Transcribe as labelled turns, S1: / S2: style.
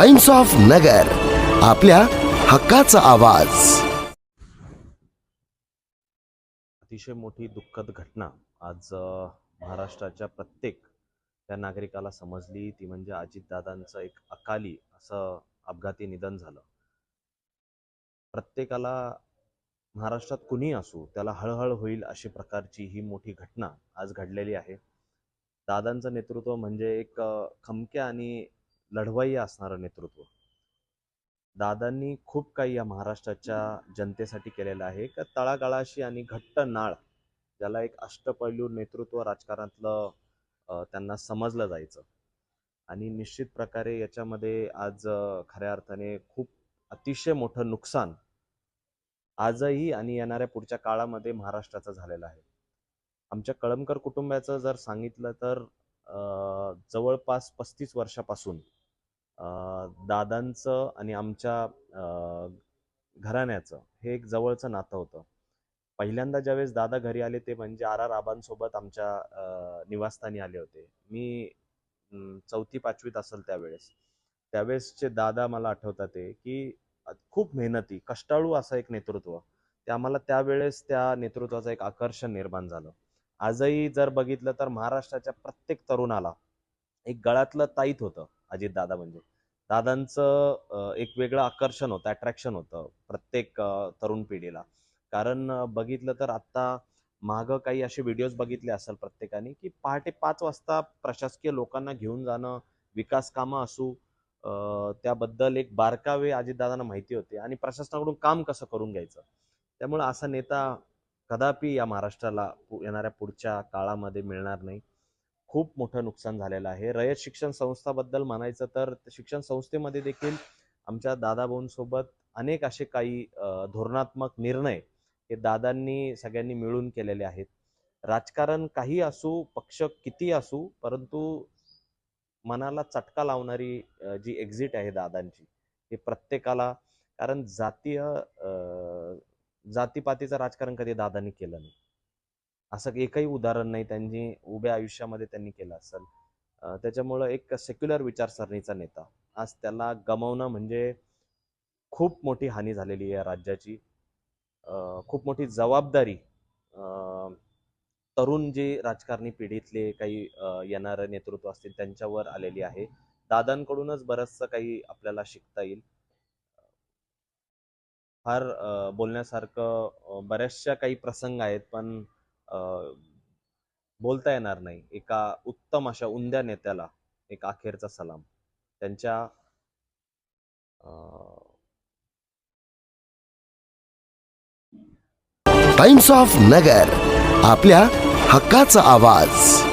S1: Times of नगर आपल्या हक्काचा आवाज.
S2: अतिशय मोठी दुःखद घटना आज महाराष्ट्राच्या प्रत्येक त्या नागरिकाला समजली. ती म्हणजे अजितदादांचं एक अकाली असं अपघाती निधन झालं. प्रत्येकाला महाराष्ट्रात कुणी असू त्याला हळहळ होईल अशी प्रकारची ही मोठी घटना आज घडलेली आहे. दादांचं नेतृत्व म्हणजे एक खमक्या आणि लढवाई असणारं नेतृत्व. दादांनी खूप काही या महाराष्ट्राच्या जनतेसाठी केलेलं आहे. का तळागाळाशी आणि घट्ट नाळ ज्याला एक अष्टपैलू नेतृत्व राजकारणातलं त्यांना समजलं जायचं. आणि निश्चित प्रकारे याच्यामध्ये आज खऱ्या अर्थाने खूप अतिशय मोठं नुकसान आजही आणि येणाऱ्या पुढच्या काळामध्ये महाराष्ट्राचं झालेलं आहे. आमच्या कळमकर कुटुंबाचं जर सांगितलं तर जवळपास पस्तीस वर्षापासून दादांचं आणि आमच्या घराण्याचं हे एक जवळचं नातं होतं. पहिल्यांदा ज्यावेळेस दादा घरी आले ते म्हणजे आर आर आबांसोबत आमच्या निवासस्थानी आले होते. मी चौथी पाचवीत असेल त्यावेळेस. त्यावेळेसचे दादा मला आठवतात ते की खूप मेहनती कष्टाळू असं एक नेतृत्व. ते आम्हाला त्यावेळेस त्या नेतृत्वाचं एक आकर्षण निर्माण झालं. आजही जर बघितलं तर महाराष्ट्राच्या प्रत्येक तरुणाला एक गळ्यातलं ताईत होतं. अजित दादा म्हणजे. दादांचं एक वेगळं आकर्षण होतं अट्रॅक्शन होतं प्रत्येक तरुण पिढीला. कारण बघितलं तर आत्ता मागं काही असे व्हिडिओज बघितले असेल प्रत्येकाने की पहाटे पाच वाजता प्रशासकीय लोकांना घेऊन जाणं विकास कामं असू त्याबद्दल एक बारकावे अजितदादांना माहिती होते आणि प्रशासनाकडून काम कसं करून घ्यायचं. त्यामुळे असा नेता कदापि या महाराष्ट्राला पु- येणाऱ्या पुढच्या काळामध्ये मिळणार नाही. खूप मोठं नुकसान झालेलं आहे. रयत शिक्षण संस्थाबद्दल म्हणायचं तर शिक्षण संस्थेमध्ये देखील आमच्या दादाभाऊंसोबत अनेक असे काही धोरणात्मक निर्णय हे दादांनी सगळ्यांनी मिळून केलेले आहेत. राजकारण काही असू पक्ष किती असू परंतु मनाला चटका लावणारी जी एक्झिट आहे दादांची हे प्रत्येकाला कारण जातीय जातीपातीचं राजकारण कधी दादांनी केलं नाही. असं एकही उदाहरण नाही त्यांनी उभ्या आयुष्यामध्ये त्यांनी केलं असेल. त्याच्यामुळं एक सेक्युलर विचारसरणीचा नेता. आज त्याला गमावणं म्हणजे खूप मोठी हानी झालेली आहे राज्याची. खूप मोठी जबाबदारी तरुण जे राजकारणी पिढीतले काही येणारं नेतृत्व असतील त्यांच्यावर आलेली आहे. दादांकडूनच बरंचसं काही आपल्याला शिकता येईल. फार बोलण्यासारखं बऱ्याचशा काही प्रसंग आहेत पण बोलता येणार नाही. एका उत्तम अशा उंद्या नेत्याला एक अखेरचा सलाम. त्यांच्या
S1: टाइम्स ऑफ नगर आपल्या हक्काचा आवाज.